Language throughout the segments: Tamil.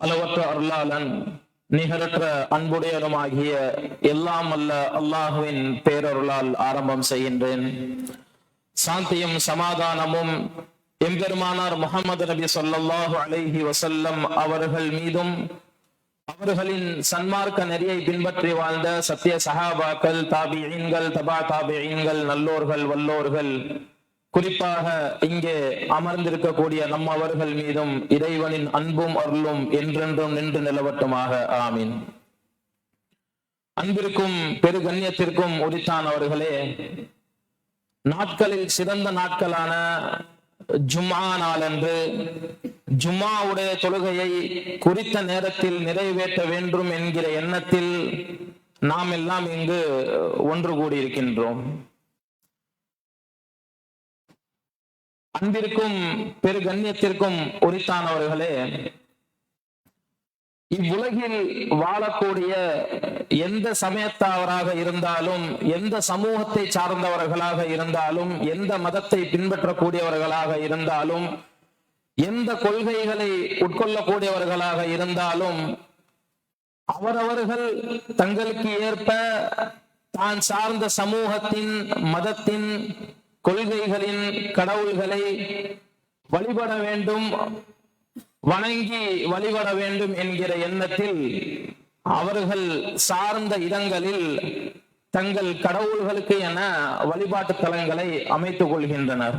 அளவற்ற அருளாளன் நிகரற்ற அன்புடையனுமாகிய எல்லாம் அல்ல அல்லாஹுவின் பேரருளால் ஆரம்பம் செய்கின்றேன். சாந்தியும் சமாதானமும் எம்பெருமானார் முகமது நபி சொல்லாஹு அலைஹி வசல்லம் அவர்கள் மீதும் அவர்களின் சன்மார்க்க நெறியை பின்பற்றி வாழ்ந்த சத்திய சஹாபாக்கள் தாபியீன்கள் தபா தாபியீன்கள் நல்லோர்கள் வல்லோர்கள் குறிப்பாக இங்கே அமர்ந்திருக்கக்கூடிய நம் அவர்கள் மீதும் இறைவனின் அன்பும் அருளும் என்றென்றும் நின்று நிலவட்டுமாக. ஆமீன். அன்பிற்கும் பெருகண்ணியத்திற்கும் உரித்தானவர்களே நாட்களில் சிறந்த நாட்களான ஜும்மா நாளன்று ஜும்மாவுடைய தொழுகையை குறித்த நேரத்தில் நிறைவேற்ற வேண்டும் என்கிற எண்ணத்தில் நாம் எல்லாம் இங்கு ஒன்று கூடியிருக்கின்றோம். அன்பிற்கும் பெருகண்ணியத்திற்கும் உரித்தானவர்களே இவ்வுலகில் வாழக்கூடிய எந்த சமயத்தவராக இருந்தாலும் எந்த சமூகத்தை சார்ந்தவர்களாக இருந்தாலும் எந்த மதத்தை பின்பற்றக்கூடியவர்களாக இருந்தாலும் எந்த கொள்கைகளை உட்கொள்ளக்கூடியவர்களாக இருந்தாலும் அவரவர்கள் தங்களுக்கு ஏற்ப தான் சார்ந்த சமூகத்தின் மதத்தின் கொள்கைகளின் கடவுள்களை வழிபட வேண்டும் வணங்கி வழிபட வேண்டும் என்கிற எண்ணத்தில் அவர்கள் சார்ந்த இடங்களில் தங்கள் கடவுள்களுக்கு என வழிபாட்டு தலங்களை அமைத்துக் கொள்கின்றனர்.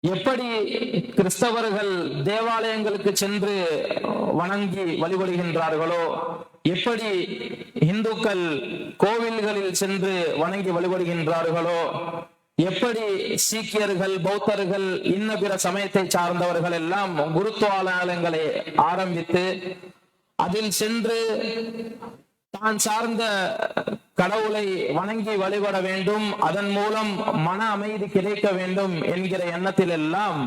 எப்படி கிறிஸ்தவர்கள் தேவாலயங்களுக்கு சென்று வணங்கி வழிபடுகின்றார்களோ எப்படி இந்துக்கள் கோவில்களில் சென்று வணங்கி வழிபடுகின்றார்களோ எப்படி சீக்கியர்கள் பௌத்தர்கள் இன்ன பிற சமயத்தை சார்ந்தவர்கள் எல்லாம் குருத்துவாலயங்களை ஆரம்பித்து அதில் சென்று தான் சார்ந்த கடவுளை வணங்கி வழிபட வேண்டும் அதன் மூலம் மன அமைதி கிடைக்க வேண்டும் என்கிற எண்ணத்தில் எல்லாம்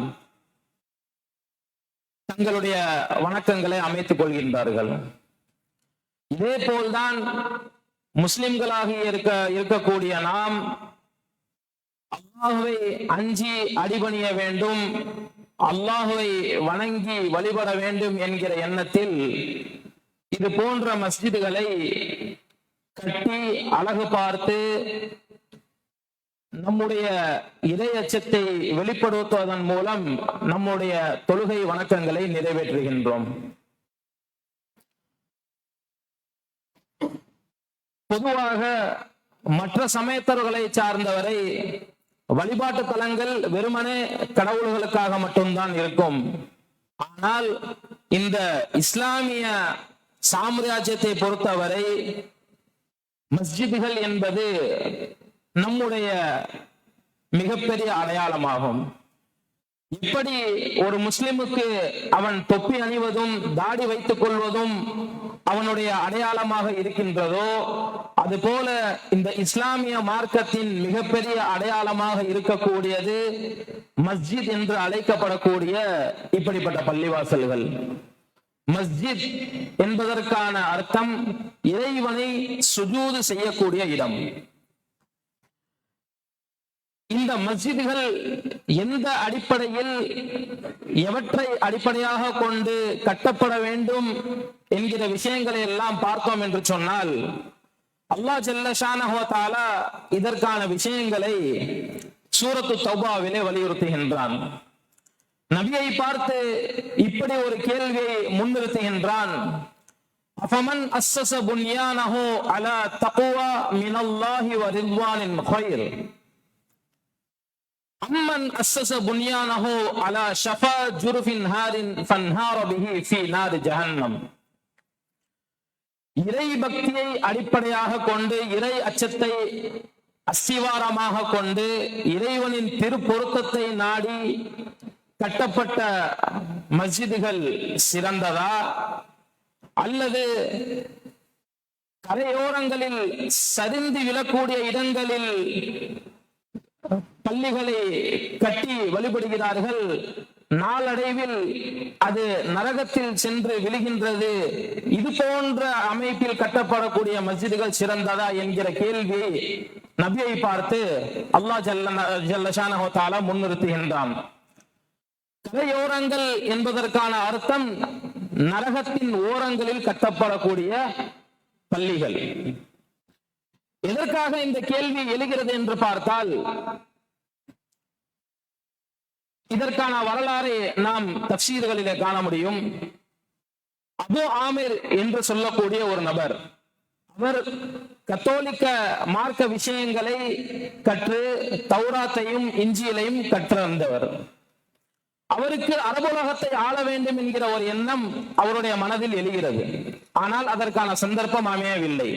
தங்களுடைய வணக்கங்களை அமைத்துக் கொள்கின்றார்கள். இதே போல்தான் முஸ்லிம்களாக இருக்க இருக்கக்கூடிய நாம் அல்லாஹுவை அஞ்சி அடிபணிய வேண்டும் அல்லாஹுவை வணங்கி வழிபட வேண்டும் என்கிற எண்ணத்தில் இது போன்ற மஸ்ஜிதுகளை கட்டி அழகு பார்த்து நம்முடைய இதயச்சத்தை வெளிப்படுத்துவதன் மூலம் நம்முடைய தொழுகை வணக்கங்களை நிறைவேற்றுகின்றோம். பொதுவாக மற்ற சமயத்தவர்களை சார்ந்தவரை வழிபாட்டு தலங்கள் வெறுமனே கடவுள்களுக்காக மட்டும்தான் இருக்கும். ஆனால் இந்த இஸ்லாமிய சாம்ராஜ்யத்தை பொறுத்தவரை மஸ்ஜிதுகள் என்பது நம்முடைய மிகப்பெரிய அடையாளமாகும். இப்படி ஒரு முஸ்லிமுக்கு அவன் தொப்பி அணிவதும் தாடி வைத்துக் கொள்வதும் அவனுடைய அடையாளமாக இருக்கின்றதோ அதுபோல இந்த இஸ்லாமிய மார்க்கத்தின் மிகப்பெரிய அடையாளமாக இருக்கக்கூடியது மஸ்ஜித் என்று அழைக்கப்படக்கூடிய இப்படிப்பட்ட பள்ளிவாசல்கள். மஸ்ஜித் என்பதற்கான அர்த்தம் இறைவனை சுஜூது செய்யக்கூடிய இடம். இந்த மஸ்ஜிதுகள் எந்த அடிப்படையில் எவற்றை அடிப்படையாக கொண்டு கட்டப்பட வேண்டும் என்கிற விஷயங்களை எல்லாம் பார்த்தோம் என்று சொன்னால் அல்லாஹ் செல்லஷானா இதற்கான விஷயங்களை சூரத்து தௌபாவிலே வலியுறுத்துகின்றான். நபியை பார்த்து இப்படி ஒரு கேள்வியை முன்னிறுத்துகின்றான். அஃபமன் அஸ்ஸஸ புன்யானஹு அலா தக்வா மினல்லாஹி வ ரிضوان அம்மன் அஸ்ஸஸ புன்யானஹு அலா ஷஃபா ஜுருஃபின் ஹாரின் ஃபன்ஹார பிஹி ஃபீ நார் ஜஹன்னம். இறை பக்தியை அடிப்படையாக கொண்டு இறை அச்சத்தை அஸ்திவாரமாக கொண்டு இறைவனின் திருப்பொருத்தத்தை நாடி கட்டப்பட்ட மஸ்ஜிதுகள் சிறந்ததா? அல்லது கரையோரங்களில் சரிந்து விழக்கூடிய இடங்களில் பள்ளிகளை கட்டி வழிபடுகிறார்கள். நாளடைவில் அது நரகத்தில் சென்று விழுகின்றது. இது போன்ற அமைப்பில் கட்டப்படக்கூடிய மஸ்ஜிதுகள் சிறந்ததா என்கிற கேள்வி நபியை பார்த்து அல்லாஹ் ஜல்ல முன்னிறுத்துகின்றான். கரையோரங்கள் என்பதற்கான அர்த்தம் நரகத்தின் ஓரங்களில் கட்டப்படக்கூடிய பள்ளிகள். எதற்காக இந்த கேள்வி எழுகிறது என்று பார்த்தால் இதற்கான வரலாறை நாம் தப்சீர்களிலே காண முடியும். அபு ஆமிர் என்று சொல்லக்கூடிய ஒரு நபர். அவர் கத்தோலிக்க மார்க்க விஷயங்களை கற்று தௌராத்தையும் இஞ்சியலையும் கற்றிருந்தவர். அவருக்கு அரபுலகத்தை ஆள வேண்டும் என்கிற ஒரு எண்ணம் அவருடைய மனதில் எழுகிறது. ஆனால் அதற்கான சந்தர்ப்பம் அமையவில்லை.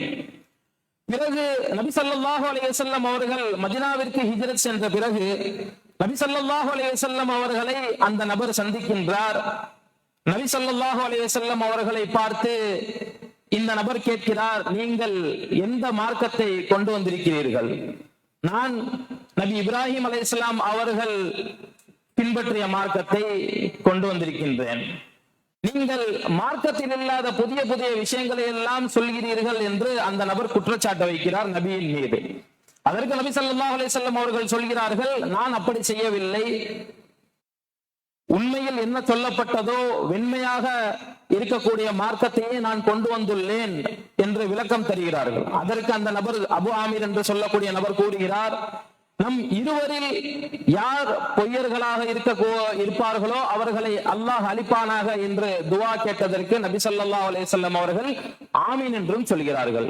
பிறகு நபி ஸல்லல்லாஹு அலைஹி அவர்கள் மதினாவிற்கு ஹிஜரத் சென்ற பிறகு நபி ஸல்லல்லாஹு அலைஹி அவர்களை அந்த நபர் சந்திக்கின்றார். நபி ஸல்லல்லாஹு அவர்களை பார்த்து இந்த நபர் கேட்கிறார் நீங்கள் எந்த மார்க்கத்தை கொண்டு வந்திருக்கிறீர்கள்? நான் நபி இப்ராஹிம் அலையாம் அவர்கள் பின்பற்றிய மார்க்கத்தை கொண்டு வந்திருக்கின்றேன். நீங்கள் மார்க்கத்தில் இல்லாத புதிய புதிய விஷயங்களை எல்லாம் சொல்கிறீர்கள் என்று அந்த நபர் குற்றச்சாட்டு வைக்கிறார் நபியின் மீது. அதற்கு நபி ஸல்லல்லாஹு அலிசல்லம் அவர்கள் சொல்கிறார்கள் நான் அப்படி செய்யவில்லை. உண்மையில் என்ன சொல்லப்பட்டதோ வெண்மையாக இருக்கக்கூடிய மார்க்கத்தையே நான் கொண்டு வந்துள்ளேன் என்று விளக்கம் தருகிறார்கள். அதற்கு அந்த நபர் அபு ஆமீர் என்று சொல்லக்கூடிய நபர் கூறுகிறார் நம் இருவரில் யார் பொய்யர்களாக இருக்க இருப்பார்களோ அவர்களை அல்லாஹ் அளிப்பானாக என்று துவா கேட்டதற்கு நபி சொல்லா அலே அவர்கள் ஆமீன் என்றும் சொல்கிறார்கள்.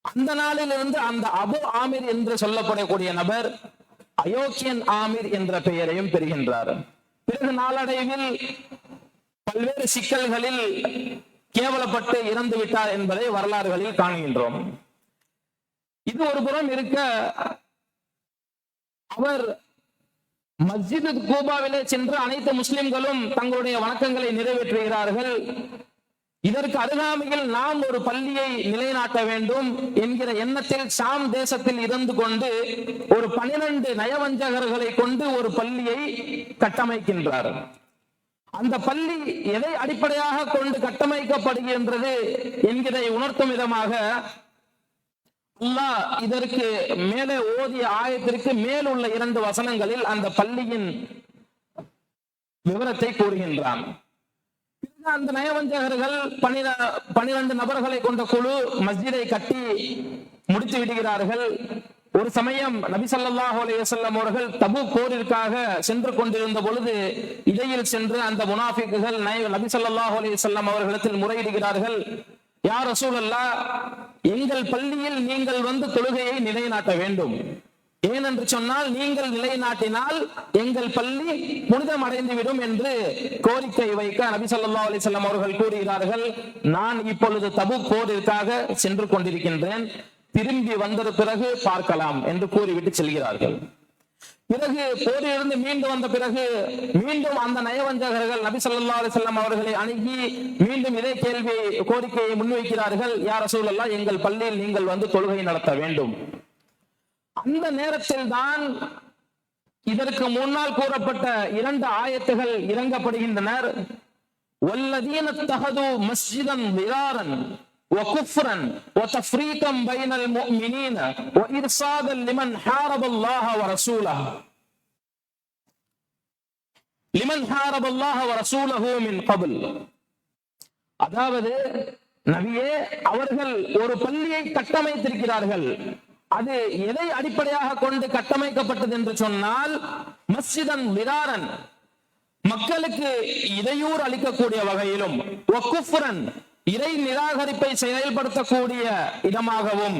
அந்த நாளிலிருந்து அந்த அபு ஆமீர் என்று சொல்லப்படக்கூடிய நபர் அயோக்கியன் ஆமீர் என்ற பெயரையும் பெறுகின்றார். பிறகு நாளடைவில் பல்வேறு சிக்கல்களில் கேவலப்பட்டு இறந்து விட்டார் என்பதை வரலாறுகளில் காணுகின்றோம். இது ஒரு புறம் இருக்க அவர் மஸ்ஜிது கூபாவிலே சென்று அனைத்து முஸ்லிம்களும் தங்களுடைய வணக்கங்களை நிறைவேற்றுகிறார்கள். இதற்கு அருகாமையில் நாம் ஒரு பள்ளியை நிலைநாட்ட வேண்டும் என்கிற எண்ணத்தில் சாம் தேசத்தில் இருந்து கொண்டு ஒரு பனிரெண்டு நயவஞ்சகர்களை கொண்டு ஒரு பள்ளியை கட்டமைக்கின்றார். அந்த பள்ளி எதை அடிப்படையாக கொண்டு கட்டமைக்கப்படுகின்றது என்கிறதை உணர்த்தும் விதமாக அல்லாஹ் இதற்கு மேலே ஓதிய ஆயத்திற்கு மேல் உள்ள இரண்டு வசனங்களில் அந்த பள்ளியின் விவரத்தை கூறுகின்றான். அந்த நயவஞ்சகர்கள் பனிர பனிரெண்டு நபர்களை கொண்ட குழு மஸ்ஜிதை கட்டி முடித்து விடுகிறார்கள். ஒரு சமயம் நபி ஸல்லல்லாஹு அலைஹி அவர்கள் தபு போரிற்காக சென்று கொண்டிருந்த பொழுது இடையில் சென்று அந்த முனாஃபிக்குகள் நய- நபி ஸல்லல்லாஹு அலைஹி அவர்களிடத்தில் முறையிடுகிறார்கள். யார் ரசூல் அல்லா எங்கள் பள்ளியில் நீங்கள் வந்து தொழுகையை நிலைநாட்ட வேண்டும். ஏனென்று சொன்னால் நீங்கள் நிலைநாட்டினால் எங்கள் பள்ளி புனிதம் அடைந்துவிடும் என்று கோரிக்கை வைக்க நபி சொல்லா அலிசல்லாம் அவர்கள் கூறுகிறார்கள். நான் இப்பொழுது தபு போரிற்காக சென்று கொண்டிருக்கின்றேன். திரும்பி வந்த பிறகு பார்க்கலாம் என்று கூறிவிட்டு செல்கிறார்கள். பிறகு போரிலிருந்து மீண்டு வந்த பிறகு மீண்டும் அந்த நயவஞ்சகர்கள் நபி சொல்லா அலிசல்லாம் அவர்களை அணுகி மீண்டும் இதே கேள்வி கோரிக்கையை முன்வைக்கிறார்கள். யார் சூழலா எங்கள் பள்ளியில் நீங்கள் வந்து தொழுகை நடத்த வேண்டும். அந்த நேரத்தில் தான் இதற்கு முன்னால் கூறப்பட்ட இரண்டு ஆயத்துகள் இறங்கப்படுகின்றனர் والذين اتخذوا مسجدا ضرارا وكفرا وتفريقا بين المؤمنين وإرصادا لمن حارب الله ورسوله لمن حارب الله ورسوله من قبل அதாவது நபியே அவர்கள் ஒரு பள்ளியை கட்டமைத்திருக்கிறார்கள் அது எதை அடிப்படையாக கொண்டு கட்டமைக்கப்பட்டது என்று சொன்னால் மஸ்ஜிதன் விராரன் மக்களுக்கு இடையூறு அளிக்கக்கூடிய வகையிலும் ஒக்குஃபுரன் இறை நிராகரிப்பை செயல்படுத்தக்கூடிய இடமாகவும்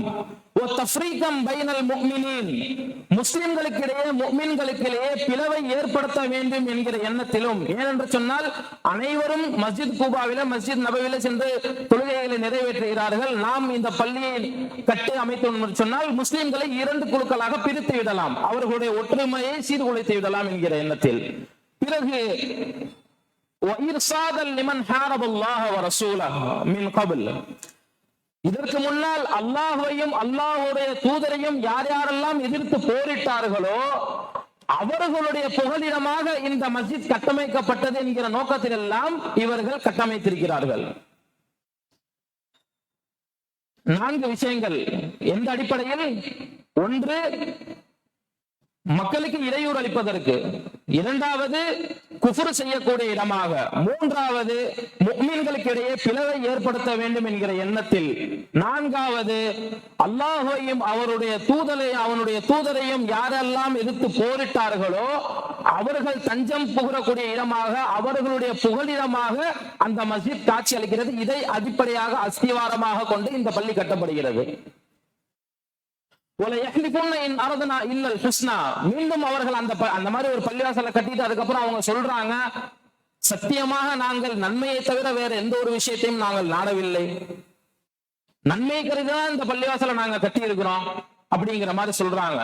முஸ்லிம்களுக்கிடையே முக்மீன்களுக்கிடையே பிளவை ஏற்படுத்த வேண்டும் என்கிற எண்ணத்திலும் ஏனென்று சொன்னால் அனைவரும் மஸ்ஜித் கூபாவில மஸ்ஜித் நபவில சென்று தொழுகைகளை நிறைவேற்றுகிறார்கள். நாம் இந்த பள்ளியை கட்டி அமைத்தோம் சொன்னால் முஸ்லிம்களை இரண்டு குழுக்களாக பிரித்து விடலாம். அவர்களுடைய ஒற்றுமையை சீர்குலைத்து விடலாம் என்கிற எண்ணத்தில். பிறகு இதற்கு முன்னால் அல்லாஹையும் அல்லாஹுடைய தூதரையும் யார் யாரெல்லாம் எதிர்த்து போரிட்டார்களோ அவர்களுடைய புகலிடமாக இந்த மஸ்ஜித் கட்டமைக்கப்பட்டது என்கிற நோக்கத்தில் எல்லாம் இவர்கள் கட்டமைத்திருக்கிறார்கள். நான்கு விஷயங்கள். எந்த அடிப்படையில்? ஒன்று மக்களுக்கு இடையூறு அளிப்பதற்கு. இரண்டாவது குஃபுர் செய்யக்கூடிய இடமாக. மூன்றாவது முக்மீன்களுக்கு இடையே பிளவை ஏற்படுத்த வேண்டும் என்கிற எண்ணத்தில். நான்காவது அல்லாஹையும் அவருடைய தூதரை அவனுடைய தூதரையும் யாரெல்லாம் எதிர்த்து போரிட்டார்களோ அவர்கள் தஞ்சம் புகழக்கூடிய இடமாக அவர்களுடைய புகழிடமாக அந்த மஸ்ஜித் காட்சி அளிக்கிறது. இதை அடிப்படையாக அஸ்திவாரமாக கொண்டு இந்த பள்ளி கட்டப்படுகிறது. மீண்டும் அவர்கள் அந்த அந்த மாதிரி ஒரு பள்ளிவாசலை கட்டிட்டு அதுக்கப்புறம் அவங்க சொல்றாங்க சத்தியமாக நாங்கள் நன்மையை தவிர வேற எந்த ஒரு விஷயத்தையும் நாங்கள் நாடவில்லை. நன்மை கருதிதான் இந்த பள்ளிவாசலை நாங்க கட்டி இருக்கிறோம் அப்படிங்கிற மாதிரி சொல்றாங்க.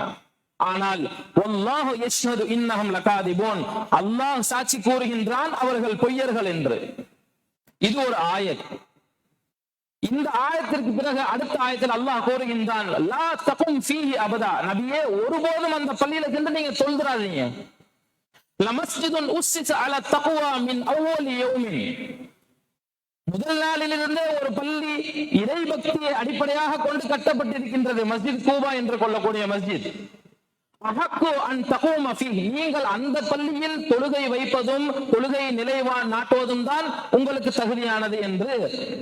ஆனால் வல்லாஹு யஷ்ஹது இன்னஹும் லகாதிபூன். அல்லாஹ் சாட்சி கூறுகின்றான் அவர்கள் பொய்யர்கள் என்று. இது ஒரு ஆயத். இந்த ஆயத்திற்கு பிறகு அடுத்த ஆயத்தில் அல்லாஹ் கூறுகின்றான் லா தகும் ஃபீஹி அபதா. நபியே ஒருபோதும் அந்த பள்ளியில சென்று நீங்க சொல்றாதீங்க லமஸ்ஜிதுன் உஸ்ஸிஸ அலா தக்வா மின் அவ்வலி யௌமின். முதல் நாளிலிருந்தே ஒரு பள்ளி இறை பக்தியை அடிப்படையாக கொண்டு கட்டப்பட்டிருக்கின்றது மஸ்ஜித் கூபா என்று கொள்ளக்கூடிய மஸ்ஜித். நீங்கள் அந்த பள்ளியில் தொழுகை வைப்பதும் தொழுகை நிலைவா நாட்டுவதும் தான் உங்களுக்கு தகுதியானது என்று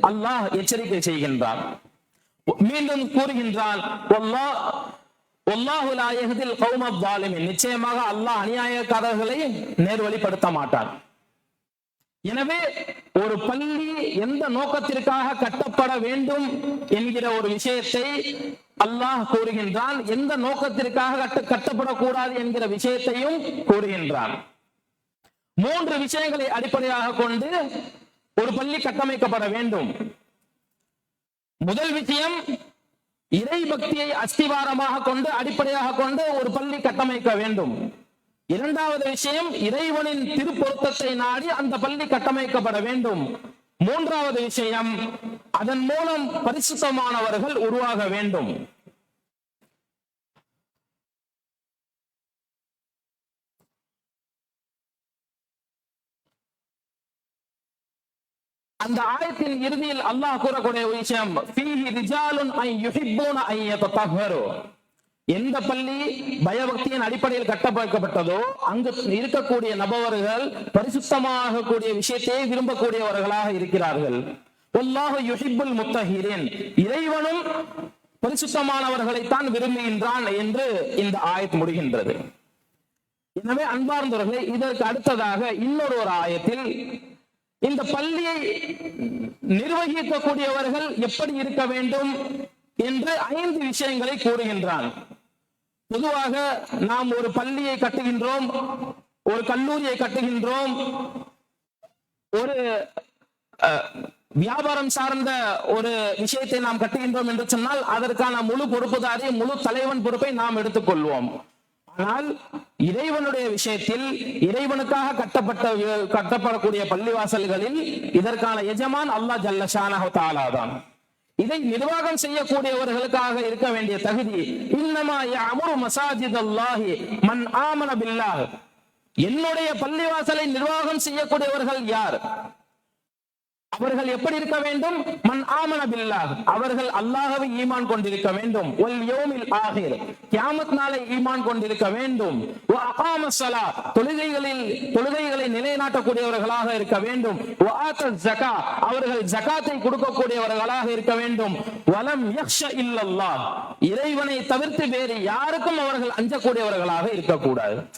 அல்லாஹ் எச்சரிக்கை செய்கின்றார் மீண்டும் கூறுகின்றான் நிச்சயமாக அல்லாஹ் அநியாயக்காரர்களை நேர்வழிப்படுத்த மாட்டார் எனவே ஒரு பள்ளி எந்த நோக்கத்திற்காக கட்டப்பட வேண்டும் என்கிற ஒரு விஷயத்தை அல்லாஹ் கூறுகின்றான். எந்த நோக்கத்திற்காக கட்ட கட்டப்படக்கூடாது என்கிற விஷயத்தையும் கூறுகின்றான். மூன்று விஷயங்களை அடிப்படையாக கொண்டு ஒரு பள்ளி கட்டமைக்கப்பட வேண்டும். முதல் விஷயம் இறை பக்தியை அஸ்திவாரமாக கொண்டு அடிப்படையாக கொண்டு ஒரு பள்ளி கட்டமைக்க வேண்டும். இரண்டாவது விஷயம் இறைவனின் திருப்பொருத்தத்தை நாடி அந்த பள்ளி கட்டமைக்கப்பட வேண்டும். மூன்றாவது விஷயம் அதன் மூலம் பரிசுத்தமானவர்கள் உருவாக வேண்டும். அந்த ஆயத்தின் இறுதியில் அல்லாஹ் கூறக்கூடிய விஷயம் எந்த பள்ளி பயபக்தியின் அடிப்படையில் கட்டமைக்கப்பட்டதோ அங்கு இருக்கக்கூடிய நபவர்கள் பரிசுத்தமாக கூடிய விஷயத்தையே விரும்பக்கூடியவர்களாக இருக்கிறார்கள். வல்லாஹு யுஹிப்புல் முத்தஹிரின். இறைவனும் பரிசுத்தமானவர்களைத்தான் விரும்புகின்றான் என்று இந்த ஆயத் முடிகின்றது. எனவே அன்பார்ந்தவர்களே இதற்கு அடுத்ததாக இன்னொரு ஒரு ஆயத்தில் இந்த பள்ளியை நிர்வகிக்கக்கூடியவர்கள் எப்படி இருக்க வேண்டும் என்று ஐந்து விஷயங்களை கூறுகின்றான். பொதுவாக நாம் ஒரு பள்ளியை கட்டுகின்றோம் ஒரு கல்லூரியை கட்டுகின்றோம் ஒரு வியாபாரம் சார்ந்த ஒரு விஷயத்தை நாம் கட்டுகின்றோம் என்று சொன்னால் அதற்கான முழு பொறுப்புதாரி முழு தலைவன் பொறுப்பை நாம் எடுத்துக்கொள்வோம். ஆனால் இறைவனுடைய விஷயத்தில் இறைவனுக்காக கட்டப்பட்ட கட்டப்படக்கூடிய பள்ளிவாசல்களில் இதற்கான எஜமான் அல்லாஹ் ஜல்லஷானஹு தாலாதான் இதை நிர்வாகம் செய்யக்கூடியவர்களுக்காக இருக்க வேண்டிய தகுதி. இன்னமா யஅமுரு மசாஜித் அல்லாஹி மன் ஆமன பில்லாஹ். என்னுடைய பள்ளிவாசலை நிர்வாகம் செய்யக்கூடியவர்கள் யார்? அவர்கள் எப்படி இருக்க வேண்டும்? மன் ஆமன பில்லாஹ். அவர்கள் அல்லாஹவை ஈமான் கொண்டிருக்க வேண்டும். ஒல் யோமில் ஆகிர். கியாமத் நாளை ஈமான் கொண்டிருக்க வேண்டும். வ அகாம ஸலா தொழுகைகளில் தொழுகைகளை நிலைநாட்டக்கூடியவர்களாக இருக்க வேண்டும். வ ஆத்த ஜகா அவர்கள் ஜகாத்தை கொடுக்கக்கூடியவர்களாக இருக்க வேண்டும். வலம் யக்ஷ இல்லல்லாஹ். இறைவனை தவிர்த்து வேறு யாருக்கும் அவர்கள் அஞ்சக்கூடியவர்களாக இருக்கக்கூடாது.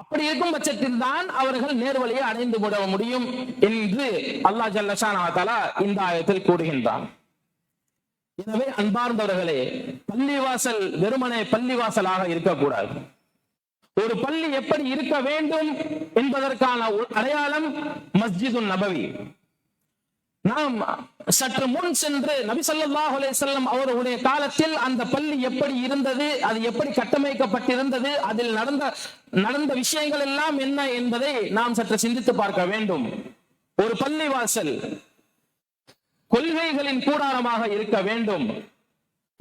அப்படி இருக்கும் பட்சத்தில் தான் அவர்கள் நேர்வழியை அடைந்து விட முடியும் என்று அல்லாஹ் ஜல்லஷானா இந்த ஆயத்தில் கூறுகின்றான். எனவே அன்பார்ந்தவர்களே பள்ளிவாசல் வெறுமனே பள்ளிவாசலாக இருக்கக்கூடாது. ஒரு பள்ளி எப்படி இருக்க வேண்டும் என்பதற்கான அடையாளம் மஸ்ஜிதுன் நபவி. நாம் சற்று முன் சென்று நபி ஸல்லல்லாஹு அலைஹி வஸல்லம் காலத்தில் அந்த பள்ளி எப்படி இருந்தது அது எப்படி கட்டமைக்கப்பட்டிருந்தது அதில் நடந்த நடந்த விஷயங்கள் எல்லாம் என்ன என்பதை நாம் சற்று சிந்தித்து பார்க்க வேண்டும். ஒரு பள்ளி வாசல் கொள்கைகளின் கூடாரமாக இருக்க வேண்டும்.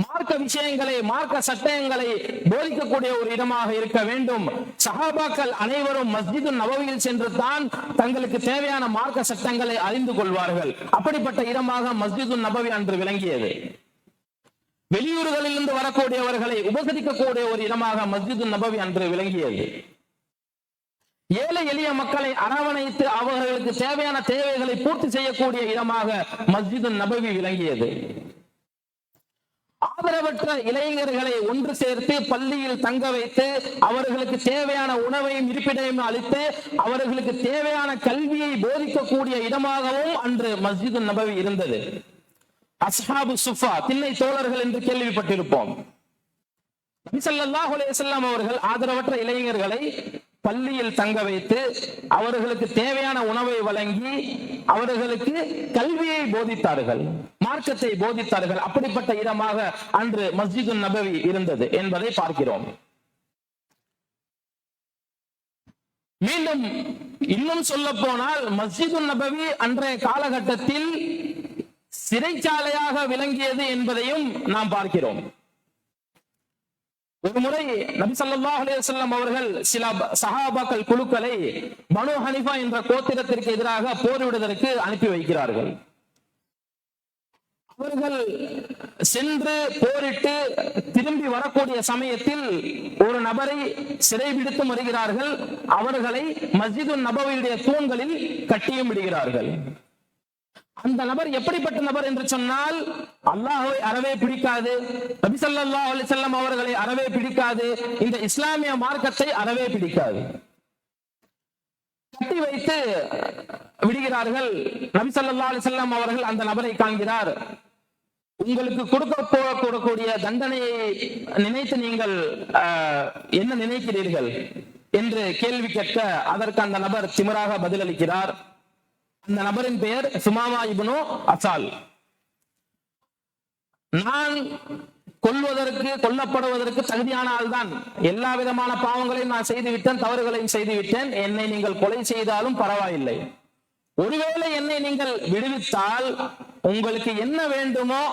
மார்க்க விஷயங்களை மார்க்க சட்டங்களை போதிக்கக்கூடிய ஒரு இடமாக இருக்க வேண்டும். சஹாபாக்கள் அனைவரும் மஸ்ஜிது நபவியில் சென்று தான் தங்களுக்கு தேவையான மார்க்க சட்டங்களை அறிந்து கொள்வார்கள். அப்படிப்பட்ட இடமாக மஸ்ஜிது நபவி அன்று விளங்கியது. வெளியூர்களிலிருந்து வரக்கூடியவர்களை உபசரிக்கக்கூடிய ஒரு இடமாக மஸ்ஜிது நபவி அன்று விளங்கியது. ஏழை எளிய மக்களை அரவணைத்து அவர்களுக்கு தேவையான தேவைகளை பூர்த்தி செய்யக்கூடிய இடமாக மஸ்ஜிது நபவி விளங்கியது. ஆதரவற்ற இளைஞர்களை ஒன்று சேர்த்து பள்ளியில் தங்க வைத்து அவர்களுக்கு தேவையான உணவையும் இருப்பிடையும் அளித்து அவர்களுக்கு தேவையான கல்வியை போதிக்கக்கூடிய இடமாகவும் அன்று மஸ்ஜிது நபவி இருந்தது. அஸ்ஹாபு சுஃபா திண்ணை தோழர்கள் என்று கேள்விப்பட்டிருப்போம். நபிசல்லாஹு அலையம் அவர்கள் ஆதரவற்ற இளைஞர்களை பள்ளியில் தங்க வைத்து அவர்களுக்கு தேவையான உணவை வழங்கி அவர்களுக்கு கல்வியை போதித்தார்கள் மார்க்கத்தை போதித்தார்கள். அப்படிப்பட்ட இடமாக அன்று மஸ்ஜிது நபவி இருந்தது என்பதை பார்க்கிறோம். மீண்டும் இன்னும் சொல்ல போனால் மஸ்ஜிது நபவி அன்றைய காலகட்டத்தில் சிறைச்சாலையாக விளங்கியது என்பதையும் நாம் பார்க்கிறோம். ஒரு முறை நபி அவர்கள் சில சஹாபாக்கள் குழுக்களை பனு ஹனிஃபா என்ற கோத்திரத்திற்கு எதிராக போரிடுவதற்கு அனுப்பி வைக்கிறார்கள். அவர்கள் சென்று போரிட்டு திரும்பி வரக்கூடிய சமயத்தில் ஒரு நபரை சிறைபிடித்து வருகிறார்கள் அவர்களை மஸ்ஜிது நபவியுடைய தூண்களில் கட்டியும் விடுகிறார்கள். அந்த நபர் எப்படிப்பட்ட நபர் என்று சொன்னால் அல்லாஹை அறவே பிடிக்காது நபிசல்லா ஸல்லல்லாஹு அவர்களை அறவே பிடிக்காது இந்த இஸ்லாமிய மார்க்கத்தை அறவே பிடிக்காது. கட்டி வைத்து விடுகிறார்கள் நபிசல்லா ஸல்லல்லாஹு அவர்கள் அந்த நபரை காண்கிறார். உங்களுக்கு கொடுக்க போகக்கூடிய தண்டனையை நினைத்து நீங்கள் என்ன நினைக்கிறீர்கள்? என்று கேள்வி கேட்க அதற்கு அந்த நபர் திமராக பதிலளிக்கிறார். அந்த நபரின் பெயர் சுமாமா இப்னு அசால். நான் கொள்வதற்கு கொல்லப்படுவதற்கு தகுதியான ஆள்தான். எல்லா விதமான பாவங்களையும் நான் செய்துவிட்டேன் தவறுகளையும் செய்து விட்டேன் என்னை நீங்கள் கொலை செய்தாலும் பரவாயில்லை. ஒருவேளை என்னை நீங்கள் விடுவித்தால் உங்களுக்கு என்ன வேண்டுமோ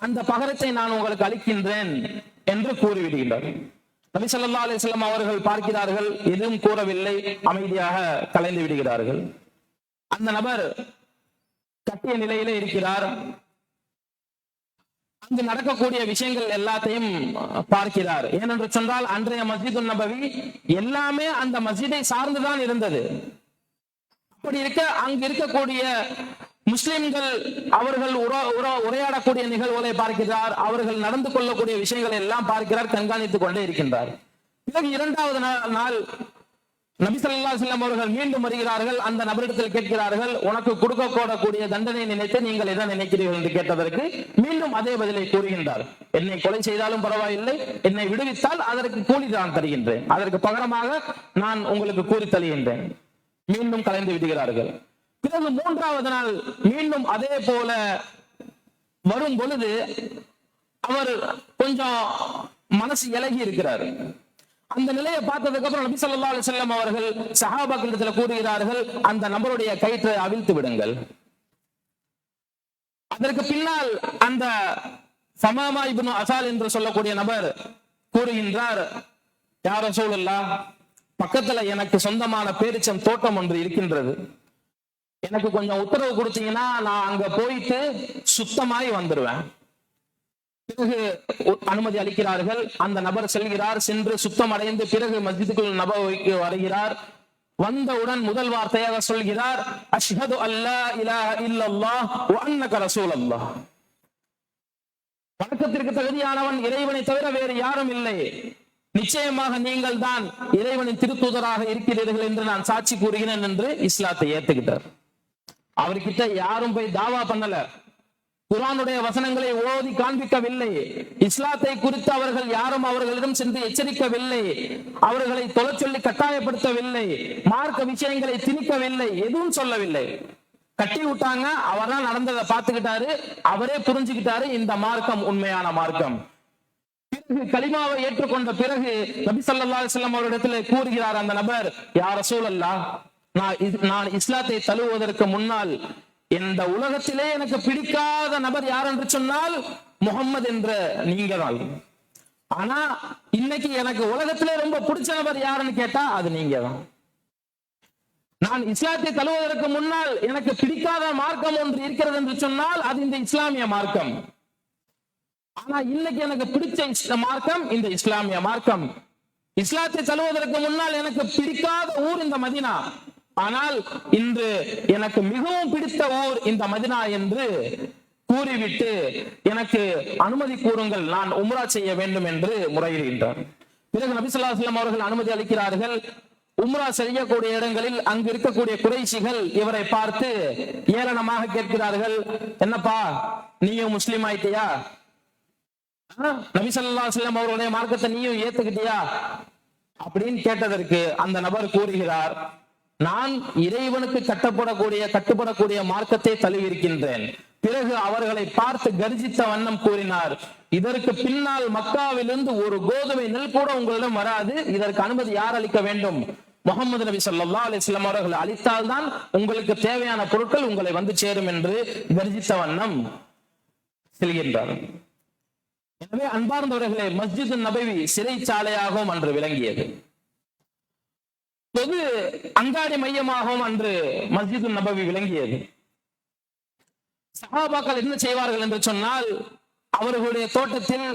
அந்த பகரத்தை நான் உங்களுக்கு அளிக்கின்றேன் என்று கூறிவிடுகின்றார். நபி ஸல்லல்லாஹு அவர்கள் பார்க்கிறார்கள் எதுவும் கூறவில்லை அமைதியாக கலைந்து விடுகிறார்கள். அந்த நபர் கட்டிய நிலையில இருக்கிறார். அங்கு நடக்கக்கூடிய விஷயங்கள் எல்லாத்தையும் பார்க்கிறார். ஏனென்று சொன்னால் அன்றைய மஸ்ஜிது நபவி எல்லாமே அந்த மஸ்ஜிதை சார்ந்துதான் இருந்தது. அப்படி இருக்க அங்கு இருக்கக்கூடிய முஸ்லிம்கள் அவர்கள் உரையாடக்கூடிய நிகழ்வுகளை பார்க்கிறார். அவர்கள் நடந்து கொள்ளக்கூடிய விஷயங்களை எல்லாம் பார்க்கிறார் கண்காணித்துக் கொண்டே இருக்கின்றார். பிறகு இரண்டாவது நாள் நபிசல்லா செல்லம் அவர்கள் மீண்டும் வருகிறார்கள். அந்த நபரிடத்தில் கேட்கிறார்கள் உனக்கு கொடுக்க கூடக்கூடிய தண்டனை நினைத்து நீங்கள் என்ன நினைக்கிறீர்கள்? என்று கேட்டதற்கு மீண்டும் அதே பதிலை கூறுகின்றார். என்னை கொலை செய்தாலும் பரவாயில்லை என்னை விடுவித்தால் அதற்கு கூலி தான் தருகின்றேன். அதற்கு பகரமாக நான் உங்களுக்கு கூறி தருகின்றேன். மீண்டும் கலைந்து விடுகிறார்கள். பிறகு மூன்றாவது நாள் மீண்டும் அதே போல வரும் பொழுது அவர் கொஞ்சம் மனசு இலகி இருக்கிறார். அந்த நிலையை பார்த்ததுக்கு அப்புறம் நபி ஸல்லல்லாஹு அலைஹி வஸல்லம் அவர்கள் சஹாபாக்களிடத்தில் கூறுகிறார்கள் அந்த நபருடைய கயிற்றை அவிழ்த்து விடுங்கள். அதற்கு பின்னால் அந்த சமாமா இப்னு அசால் என்று சொல்லக்கூடிய நபர் கூறுகின்றார் யார சூழல்லா பக்கத்துல எனக்கு சொந்தமான பேரிச்சம் தோட்டம் ஒன்று இருக்கின்றது. எனக்கு கொஞ்சம் உத்தரவு கொடுத்தீங்கன்னா நான் அங்க போயிட்டு சுத்தமாய் வந்துடுவேன் பிறகு அனுமதி அளிக்கிறார்கள். அந்த நபர் செல்கிறார். சென்று சுத்தம் அடைந்து பிறகு மஸ்ஜிதுக்குள் நபவிக்கு வருகிறார். வந்தவுடன் முதல் வார்த்தையாக சொல்கிறார். அஷ்ஹது அல்லா இலா இல்லல்லாஹ் வ அன்னக ரசூலல்லாஹ். வணக்கத்திற்கு தகுதியானவன் இறைவனை தவிர வேறு யாரும் இல்லை. நிச்சயமாக நீங்கள் தான் இறைவனின் திருத்தூதராக இருக்கிறீர்கள் என்று நான் சாட்சி கூறுகிறேன் என்று இஸ்லாத்தை ஏத்துக்கிட்டார். அவர்கிட்ட யாரும் போய் தாவா பண்ணல. குரானுடைய வசனங்களை ஓதி காண்பிக்கவில்லை. இஸ்லாத்தை குறித்து அவர்கள் யாரும் அவர்களிடம் சென்று எச்சரிக்கவில்லை. அவர்களை தொலை சொல்லி கட்டாயப்படுத்தவில்லை. மார்க்க விஷயங்களை திணிக்கவில்லை. எதுவும் சொல்லவில்லை. கட்டி விட்டாங்க அவர் தான் நடந்ததை பார்த்துக்கிட்டாரு அவரே புரிஞ்சுக்கிட்டாரு இந்த மார்க்கம் உண்மையான மார்க்கம். பிறகு கலிமாவை ஏற்றுக்கொண்ட பிறகு நபி சல்லா அலைஹி அவரிடத்துல அவரிடத்தில் கூறுகிறார் அந்த நபர் யார் சூழல்லா நான் நான் இஸ்லாத்தை தழுவுவதற்கு முன்னால் இந்த உலகத்திலே எனக்கு பிடிக்காத நபர் யார் என்று சொன்னால் முகம்மது என்ற நீங்க தான் ஆனா இன்னைக்கு எனக்கு உலகத்திலே ரொம்ப பிடிச்ச நபர் யாருன்னு கேட்டா அது நீங்க தான் நான் இஸ்லாத்தை தழுவுவதற்கு முன்னால் எனக்கு பிடிக்காத மார்க்கம் ஒன்று இருக்கிறது என்று சொன்னால் அது இந்த இஸ்லாமிய மார்க்கம். ஆனா இன்னைக்கு எனக்கு பிடிச்ச இஸ்ல மார்க்கம் இந்த இஸ்லாமிய மார்க்கம். இஸ்லாத்தை தழுவதற்கு முன்னால் எனக்கு பிடிக்காத ஊர் இந்த மதினா. ஆனால் இன்று எனக்கு மிகவும் பிடித்த ஊர் இந்த மதினா என்று கூறிவிட்டு எனக்கு அனுமதி கூறுங்கள் நான் உம்ரா செய்ய வேண்டும் என்று முறையிடுகின்றார். பிறகு நபிசுல்லாஸ்லாம் அவர்கள் அனுமதி அளிக்கிறார்கள். உம்ரா செய்யக்கூடிய இடங்களில் அங்கு இருக்கக்கூடிய குறைசிகள் இவரை பார்த்து ஏளனமாக கேட்கிறார்கள் என்னப்பா நீயும் முஸ்லீம் ஆயிட்டியா? நபிசல்லா செல்லம் அவருடைய மார்க்கத்தை நீயும் ஏத்துக்கிட்டியா? அப்படின்னு கேட்டதற்கு அந்த நபர் கூறுகிறார். நான் இறைவனுக்கு கட்டப்படக்கூடிய கட்டுப்படக்கூடிய மார்க்கத்தை தழுவிருக்கின்றேன் பிறகு அவர்களை பார்த்து கர்ஜித்த வண்ணம் கூறினார் இதற்கு பின்னால் மக்காவிலிருந்து ஒரு கோதுமை நெல் கூட உங்களிடம் வராது இதற்கு அனுமதி யார் அளிக்க வேண்டும்? முகமது நபி சொல்லா அலிஸ்லாம் அவர்கள் அளித்தால்தான் உங்களுக்கு தேவையான பொருட்கள் உங்களை வந்து சேரும் என்று கர்ஜித்த வண்ணம் செல்கின்றார். எனவே அன்பார்ந்தவர்களே மஸ்ஜித் நபவி சிறைச்சாலையாகவும் அன்று விளங்கியது. பொது அங்காடி மையமாகவும் அன்று மஸ்ஜிது நபவி விளங்கியது. சகாபாக்கள் என்ன செய்வார்கள் என்று சொன்னால் அவர்களுடைய தோட்டத்தில்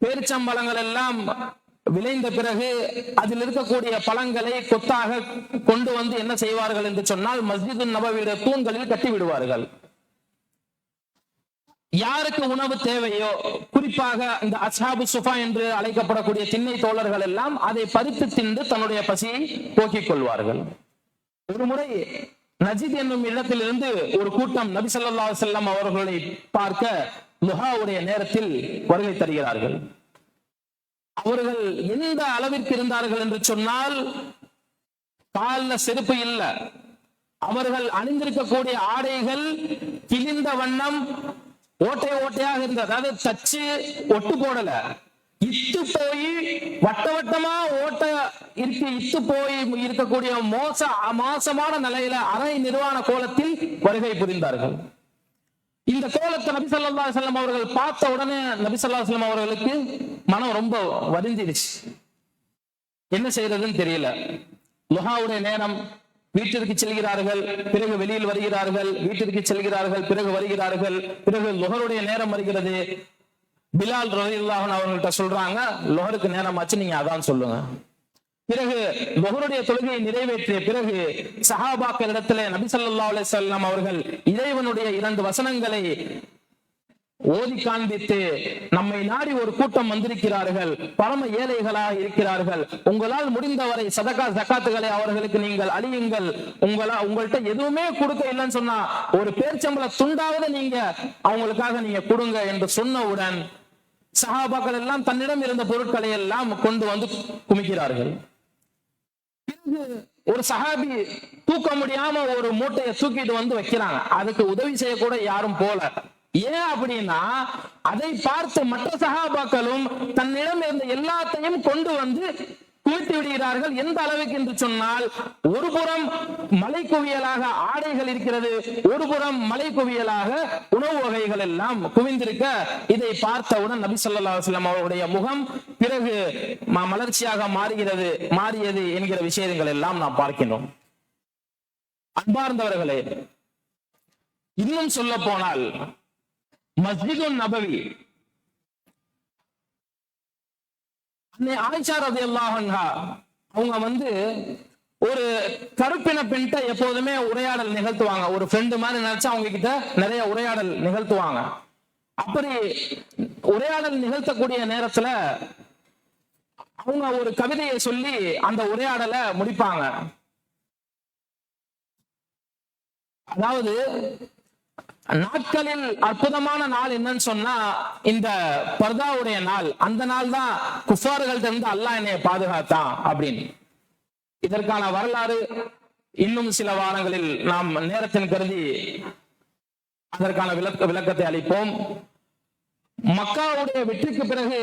பேரிச்சம்பழங்கள் எல்லாம் விளைந்த பிறகு அதில் இருக்கக்கூடிய பழங்களை கொத்தாக கொண்டு வந்து என்ன செய்வார்கள் என்று சொன்னால் மஸ்ஜிது நபவியுடைய தூண்களில் கட்டி விடுவார்கள். யாருக்கு உணவு தேவையோ குறிப்பாக இந்த அசாபு சுஃபா என்று அழைக்கப்படக்கூடிய திண்ணை தோழர்கள் எல்லாம் அதை பறித்து தின்று தன்னுடைய பசியை போக்கிக் கொள்வார்கள். ஒரு முறை நஜித் என்னும் இடத்திலிருந்து ஒரு கூட்டம் நபி செல்லம் அலைஹி அவர்களை பார்க்க லுஹாவுடைய நேரத்தில் வருகை தருகிறார்கள். அவர்கள் எந்த அளவிற்கு இருந்தார்கள் என்று சொன்னால் காலில் செருப்பு இல்லை. அவர்கள் அணிந்திருக்கக்கூடிய ஆடைகள் கிழிந்த வண்ணம் ஓட்டை ஓட்டையாக இருந்தது. அதாவது தச்சு ஒட்டு போடல. இத்து போய் வட்ட வட்டமா ஓட்ட இருக்கு இத்து போய் இருக்கக்கூடிய மோச மோசமான நிலையில அரை நிர்வாண கோலத்தில் வருகை புரிந்தார்கள். இந்த கோலத்தை நபி சொல்லா செல்லம் அவர்கள் பார்த்த உடனே நபி சொல்லா செல்லம் அவர்களுக்கு மனம் ரொம்ப வருந்திடுச்சு. என்ன செய்யறதுன்னு தெரியல. லுஹாவுடைய நேரம் வீட்டிற்கு செல்கிறார்கள் பிறகு வெளியில் வருகிறார்கள் வீட்டிற்கு செல்கிறார்கள் பிறகு வருகிறார்கள் பிறகு லுஹருடைய நேரம் வருகிறது. பிலால் ரலியல்லாஹு அவர்கள்ட்ட சொல்றாங்க லொஹருக்கு நேரம் ஆச்சு நீங்க அதான் சொல்லுங்க. பிறகு லொஹருடைய தொழுகையை நிறைவேற்றிய பிறகு சஹாபாக்கள் இடத்துல நபி சல்லா அலிசல்லாம் அவர்கள் இறைவனுடைய இரண்டு வசனங்களை ஓதி காண்பித்து நம்மை நாடி ஒரு கூட்டம் வந்திருக்கிறார்கள். பரம ஏழைகளாக இருக்கிறார்கள். உங்களால் முடிந்தவரை சதகா சக்காத்துகளை அவர்களுக்கு நீங்கள் அழியுங்கள் உங்களா உங்கள்கிட்ட எதுவுமே கொடுக்க இல்லைன்னு சொன்னா ஒரு பேர்ச்சம்பள துண்டாவது நீங்க அவங்களுக்காக நீங்க கொடுங்க என்று சொன்னவுடன் சகாபாக்கள் எல்லாம் தன்னிடம் இருந்த பொருட்களை எல்லாம் கொண்டு வந்து குமிக்கிறார்கள். பிறகு ஒரு சஹாபி தூக்க முடியாம ஒரு மூட்டையை தூக்கிட்டு வந்து வைக்கிறாங்க. அதுக்கு உதவி செய்ய கூட யாரும் போல. ஏன் அப்படின்னா அதை பார்த்து மற்ற சகாபாக்களும் தன்னிடம் இருந்த எல்லாத்தையும் கொண்டு வந்து குவித்து விடுகிறார்கள் எந்த அளவுக்கு என்று சொன்னால் ஒரு புறம் மலை குவியலாக ஆடைகள் இருக்கிறது ஒரு புறம் மலை குவியலாக உணவு வகைகள் எல்லாம் குவிந்திருக்க இதை பார்த்தவுடன் நபி ஸல்லல்லாஹு அலைஹி அவருடைய முகம் பிறகு மலர்ச்சியாக மாறுகிறது மாறியது என்கிற விஷயங்கள் எல்லாம் நாம் பார்க்கின்றோம். அன்பார்ந்தவர்களே இன்னும் சொல்ல போனால் மஸ்ஜிதுன் நபவி. அன்னை ஆயிஷா அவங்க வந்து ஒரு கருப்பின பெண்கிட்ட எப்போதுமே உரையாடல் நிகழ்த்துவாங்க. ஒரு ஃப்ரெண்டு மாதிரி நினைச்சு அவங்க கிட்ட நிறைய உரையாடல் நிகழ்த்துவாங்க. அப்படி உரையாடல் நிகழ்த்தக்கூடிய நேரத்துல அவங்க ஒரு கவிதையை சொல்லி அந்த உரையாடலை முடிப்பாங்க. அதாவது நாட்களில் அற்புதமான நாள் என்னன்னு சொன்னா இந்த பர்தாவுடைய நாள். அந்த நாள் தான் குஃபார்கள்ட்ட இருந்து அல்லாஹ் என்னைய பாதுகாத்தான் அப்படின்னு. இதற்கான வரலாறு இன்னும் சில வாரங்களில் நாம் நேரத்தின் கருதி அதற்கான விளக்க விளக்கத்தை அளிப்போம். மக்காவுடைய வெற்றிக்கு பிறகு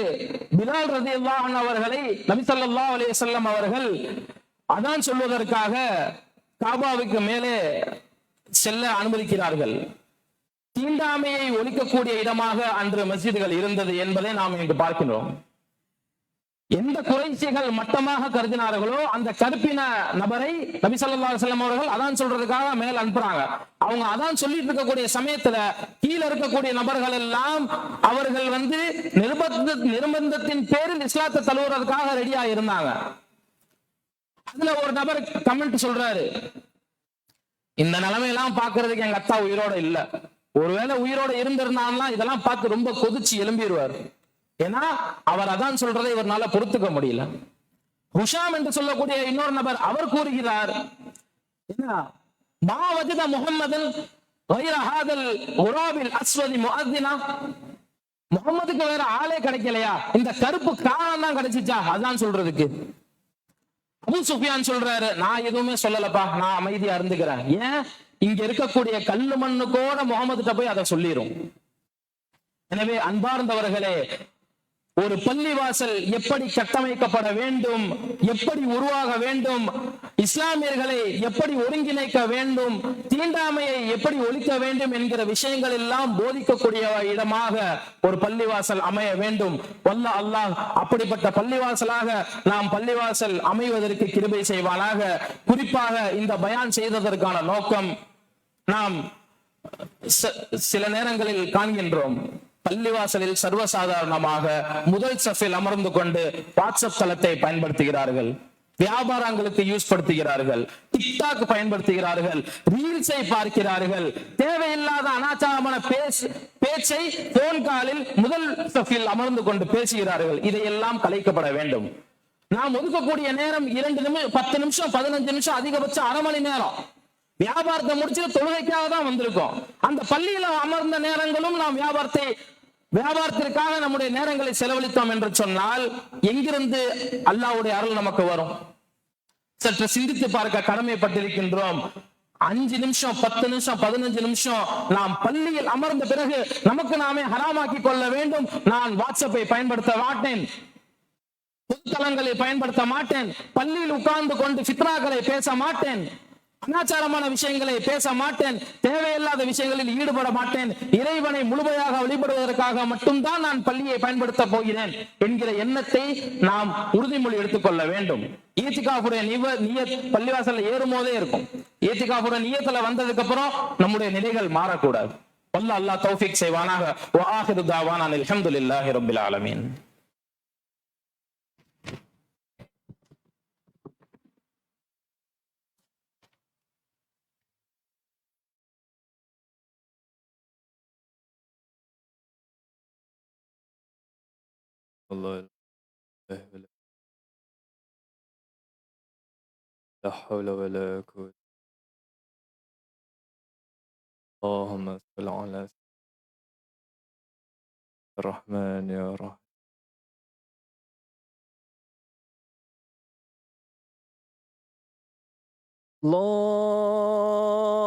பிலால் ரதி அவர்களை நபிசல்லா ஸல்லல்லாஹு அலைஹி அவர்கள் அதான் சொல்வதற்காக காபாவுக்கு மேலே செல்ல அனுமதிக்கிறார்கள். தீண்டாமையை ஒழிக்கக்கூடிய இடமாக அன்று மஸ்ஜிதுகள் இருந்தது என்பதை நாம் இங்கு பார்க்கிறோம் எந்த குறைசிகள் மட்டமாக கருதினார்களோ அந்த கருப்பின நபரை நபி ஸல்லல்லாஹு அவர்கள் அதான் சொல்றதுக்காக மேல் அனுப்புறாங்க. அவங்க அதான் சொல்லிட்டு இருக்கக்கூடிய சமயத்துல கீழ இருக்கக்கூடிய நபர்கள் எல்லாம் அவர்கள் வந்து நிர்பந்த நிர்பந்தத்தின் பேரில் இஸ்லாத்தை தழுவுறதுக்காக ரெடியா இருந்தாங்க. அதுல ஒரு நபர் கமெண்ட் சொல்றாரு. இந்த நிலைமையெல்லாம் பாக்குறதுக்கு எங்க அத்தா உயிரோட இல்ல. ஒருவேளை உயிரோட இருந்திருந்தான்னா இதெல்லாம் பார்த்து ரொம்ப கொதிச்சு எழும்பிடுவார் ஏன்னா அவர் அதான் சொல்றதை இவரால பொறுத்துக்க முடியல. ஹுஷாம் என்று சொல்லக்கூடிய இன்னொரு நபர் அவர் கூறுகிறார் என்ன மாவதித முகம்மதன் வைரஹாதல் உராபில் அஸ்வதி முஹத்தினா முகமதுக்கு வேற ஆளே கிடைக்கலையா? இந்த கருப்பு காலம் தான் கிடைச்சிச்சா? அதான் சொல்றதுக்கு. அபு சுஃபியான் சொல்றாரு நான் எதுவுமே சொல்லலப்பா நான் அமைதியா இருந்துக்கிறேன். ஏன்? இங்க இருக்கக்கூடிய கல்லு மண்ணு கூட முகமது போய் அதை சொல்லிடும் எனவே அன்பார்ந்தவர்களே ஒரு பள்ளிவாசல் எப்படி கட்டமைக்கப்பட வேண்டும் எப்படி உருவாக வேண்டும் இஸ்லாமியர்களை எப்படி ஒருங்கிணைக்க வேண்டும் தீண்டாமையை எப்படி ஒழிக்க வேண்டும் என்கிற விஷயங்கள் எல்லாம் போதிக்கக்கூடிய இடமாக ஒரு பள்ளிவாசல் அமைய வேண்டும். வல்ல அல்லாஹ் அப்படிப்பட்ட பள்ளிவாசலாக நாம் பள்ளிவாசல் அமைவதற்கு கிருபை செய்வானாக. குறிப்பாக இந்த பயான் செய்ததற்கான நோக்கம் நாம் சில நேரங்களில் காண்கின்றோம். பள்ளிவாசலில் சர்வசாதாரணமாக முதல் சஃபில் அமர்ந்து கொண்டு வாட்ஸ்அப் தளத்தை பயன்படுத்துகிறார்கள். வியாபாரங்களுக்கு யூஸ் படுத்துகிறார்கள். டிக்டாக் பயன்படுத்துகிறார்கள். ரீல்ஸை பார்க்கிறார்கள். தேவையில்லாத அனாச்சாரமான பேச்சை போன் காலில் முதல் சஃபில் அமர்ந்து கொண்டு பேசுகிறார்கள். இதையெல்லாம் கலைக்கப்பட வேண்டும். நாம் ஒதுக்கக்கூடிய நேரம் இரண்டு நிமிஷம் பத்து நிமிஷம் பதினஞ்சு நிமிஷம் அதிகபட்சம் அரை மணி நேரம். வியாபாரத்தை முடிச்சு தொழுகைக்காக தான் வந்திருக்கோம். அந்த பள்ளியில அமர்ந்த நேரங்களும் நாம் வியாபாரத்தை வியாபாரத்திற்காக நம்முடைய நேரங்களை செலவழித்தோம் என்று சொன்னால் எங்கிருந்து அல்லாவுடைய அருள் நமக்கு வரும்? சற்று சிந்தித்து பார்க்க கடமைப்பட்டிருக்கின்றோம். அஞ்சு நிமிஷம் பத்து நிமிஷம் பதினஞ்சு நிமிஷம் நாம் பள்ளியில் அமர்ந்த பிறகு நமக்கு நாமே ஹராமாக்கி கொள்ள வேண்டும். நான் வாட்ஸ்அப்பை பயன்படுத்த மாட்டேன். பொதுத்தலங்களை பயன்படுத்த மாட்டேன். பள்ளியில் உட்கார்ந்து கொண்டு சித்ராக்களை பேச மாட்டேன். அனாச்சாரமான விஷயங்களை பேச மாட்டேன். தேவையில்லாத விஷயங்களில் ஈடுபட மாட்டேன். இறைவனை முழுமையாக வழிபடுவதற்காக மட்டும்தான் நான் பள்ளியை பயன்படுத்த போகிறேன் என்கிற எண்ணத்தை நாம் உறுதிமொழி எடுத்துக்கொள்ள வேண்டும். ஈத்திகாஃபுடைய நிவ நியத் பள்ளிவாசல்ல ஏறும்போதே இருக்கும். ஈத்திகாஃபுடைய நியத்துல வந்ததுக்கு அப்புறம் நம்முடைய நிலைகள் மாறக்கூடாது. வல்ல அல்லாஹ் தௌஃபிக் செய்வானாக. வ ஆஹிரு தாவானா அல்ஹம்துலில்லாஹி ஆலமீன். والله لا. حول ولا قوة. اللهم صل على الرحمن يا رحمن الله